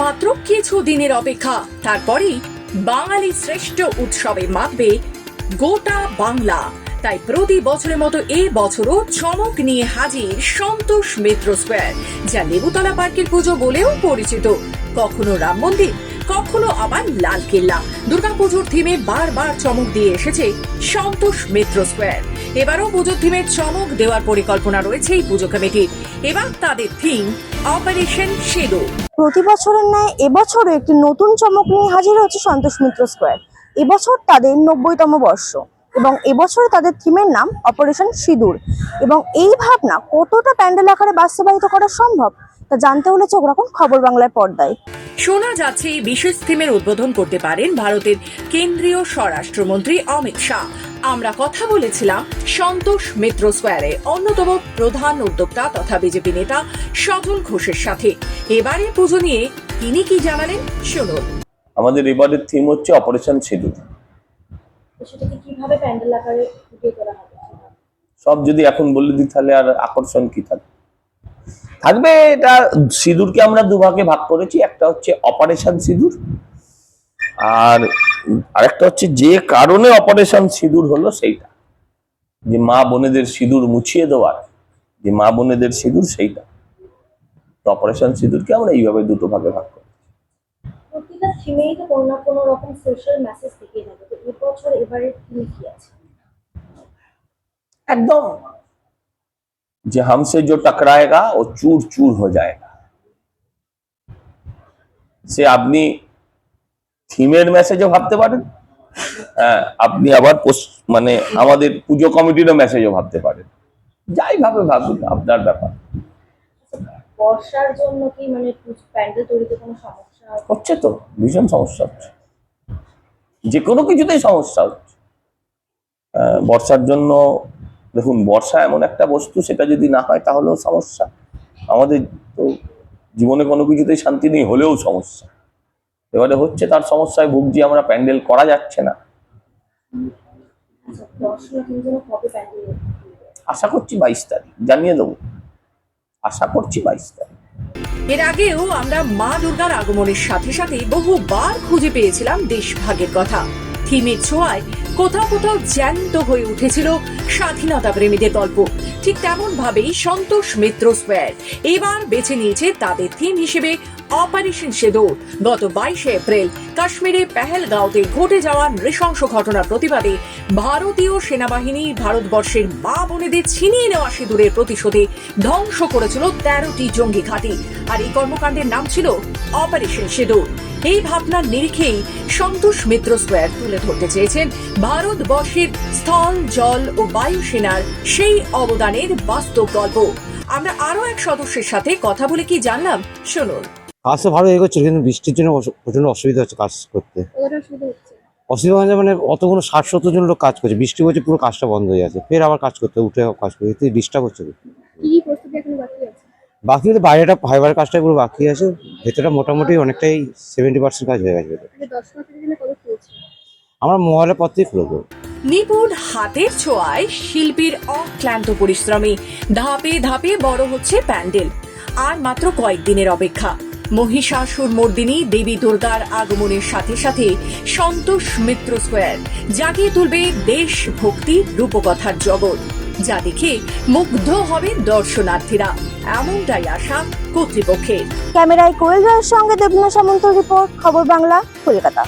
মাত্র কিছু দিনের অপেক্ষা। তারপরেই বাঙালি শ্রেষ্ঠ উৎসবে মাপবে গোটা বাংলা। তাই প্রতি বছরের মতো এ বছরও চমক নিয়ে হাজির সন্তোষ মিত্র স্কোয়ার, যা লেবুতলা পার্কের পুজো বলেও পরিচিত। কখনো রাম মন্দির কখনো আবার লাল লালকেল্লা দুর্গাপুজোর থিমে বারবার চমক দিয়ে এসেছে সন্তোষ মিত্র স্কোয়ার এবারও পুজোর থিমে চমক দেওয়ার পরিকল্পনা রয়েছে এই পুজো কমিটির এবার তাদের থিম অপারেশন শেডো প্রতি বছরের ন্যায় এবছরও একটি নতুন চমক নিয়ে হাজির হচ্ছে সন্তোষ মিত্র স্কোয়ার এবছর তাদের নব্বইতম বর্ষ এবং এবছরে তাদের থিমের নাম অপারেশন সিঁদুর এবং এই ভাবনা কতটা প্যান্ডেল আকারে বাস্তবায়িত করা সম্ভব তা জানতে হলে চোখ রাখুন খবর বাংলায় পর্দায়। শোনা যাচ্ছে এই বিশেষ থিমের উদ্বোধন করতে পারেন ভারতের কেন্দ্রীয় স্বরাষ্ট্রমন্ত্রী অমিত শাহ। আমরা কথা বলেছিলাম সন্তোষ মিত্র স্কোয়ারে অন্যতম প্রধান উদ্যোক্তা তথা বিজেপি নেতা সজল ঘোষের সাথে। এবারে পুজো নিয়ে তিনি কি জানালেন? শুনুন। আমাদের এবারের থিম হচ্ছে অপারেশন সিঁদুর। সেটাকে কীভাবে প্যান্ডেল আকারে হবে? সব যদি এখন বলে দিই তাহলে আর আকর্ষণ কি থাকবে? থাকবে এটা সিঁদুরকে আমরা দুভাগে ভাগ করেছি একটা হচ্ছে অপারেশন সিঁদুর আর আরেকটা হচ্ছে যে কারণে অপারেশন সিঁদুর হলো সেইটা। যে মা বোনেদের সিঁদুর মুছিয়ে দেওয়ার যে মা বোনেদের সিঁদুর সেইটা। তো অপারেশন সিঁদুরকে আমরা এইভাবে দুটো ভাগে ভাগ করি প্রতিটা जो हमसे जो टकराएगा वो चूर चूर हो जाएगा সে আপনি থিমের মেসেজও ভাবতে পারেন হ্যাঁ আপনি আবার পোস- মানে আমাদের পুজো কমিটিরও মেসেজও ভাবতে পারেন যাই ভাবে ভাবুন আপনার ব্যাপার বর্ষার জন্য কি মানে প্যান্ডেল তৈরিতে কোনো সমস্যা হচ্ছে তো ভীষণ সমস্যা হচ্ছে যে কোনো কিছুতেই সমস্যা হচ্ছে আহ, বর্ষার জন্য দেখুন বর্ষা এমন একটা বস্তু সেটা যদি না হয় তাহলেও সমস্যা। আমাদের তো জীবনে কোনো কিছুতেই শান্তি নেই হলেও সমস্যা। এবারে হচ্ছে তার সমস্যায় ভুগছি আমরা প্যান্ডেল করা যাচ্ছে না। প্যান্ডেল আশা করছি বাইশ তারিখ জানিয়ে দেবো। আশা করছি বাইশ তারিখ। এর আগেও আমরা মা দুর্গার আগমনের সাথে সাথে বহুবার খুঁজে পেয়েছিলাম দেশভাগের কথা। থিমের ছোঁয়ায় কোথাও কোথাও জ্যান্ত হয়ে উঠেছিল স্বাধীনতা প্রেমীদের গল্প। ঠিক তেমন ভাবেই সন্তোষ মিত্র স্কোয়ার এবার বেছে নিয়েছে তাদের থিম হিসেবে অপারেশন সেদুর গত বাইশে এপ্রিল কাশ্মীরে পেহেলগাঁওতে ঘটে যাওয়া নৃশংস ঘটনার প্রতিবাদে ভারতীয় সেনাবাহিনী ভারতবর্ষের মা বোনেদের ছিনিয়ে নেওয়া সিঁদুরের প্রতিশোধে ধ্বংস করেছিল তেরোটি জঙ্গি ঘাঁটি। আর এই কর্মকাণ্ডের নাম ছিল অপারেশন সিঁদুর এই ভাবনার নিরিখেই সন্তোষ মিত্র স্কোয়ার তুলে ধরতে চেয়েছেন ভারতবর্ষের স্থল, জল ও বায়ু সেনার সেই অবদানের বাস্তব গল্প। আমরা আরও এক সদস্যের সাথে কথা বলে কি জানলাম? শুনুন। কাজ তো ভালো এগোচ্ছে কিন্তু বৃষ্টির জন্য প্রচণ্ড অসুবিধা হচ্ছে কাজ করতে। অসুবিধা মানে মানে অতগুলো ষাট সত্তর জন লোক কাজ করছে বৃষ্টি হচ্ছে পুরো কাজটা বন্ধ হয়ে যাচ্ছে। ফের আবার কাজ করতে উঠে কাজ করতে এতে ডিস্টার্ব হচ্ছে বাকি আছে? বাকি তো বাইরেটা ফাইবার কাজটা পুরো বাকি আছে ভেতরটা মোটামুটি অনেকটাই সেভেন্টি পার্সেন্ট কাজ হয়ে গেছে খুলছে? আমরা মোবাইলের পর থেকেই খুলে দেবো নিপুণ হাতের ছোঁয়ায় শিল্পীর অক্লান্ত পরিশ্রমে ধাপে ধাপে বড় হচ্ছে প্যান্ডেল আর মাত্র কয়েকদিনের অপেক্ষা। মহিষাসুর মর্দিনী, দেবী দুর্গার আগমনের সাথে সাথে সন্তোষ মিত্র স্কোয়ার, জাগিয়ে তুলবে দেশ ভক্তি রূপকথার জগৎ। যা দেখে মুগ্ধ হবে দর্শনার্থীরা। এমনটাই আশা কর্তৃপক্ষের। ক্যামেরায় কোয়েল সঙ্গে দেবনা সামন্ত রিপোর্ট, খবর বাংলা, কলকাতা।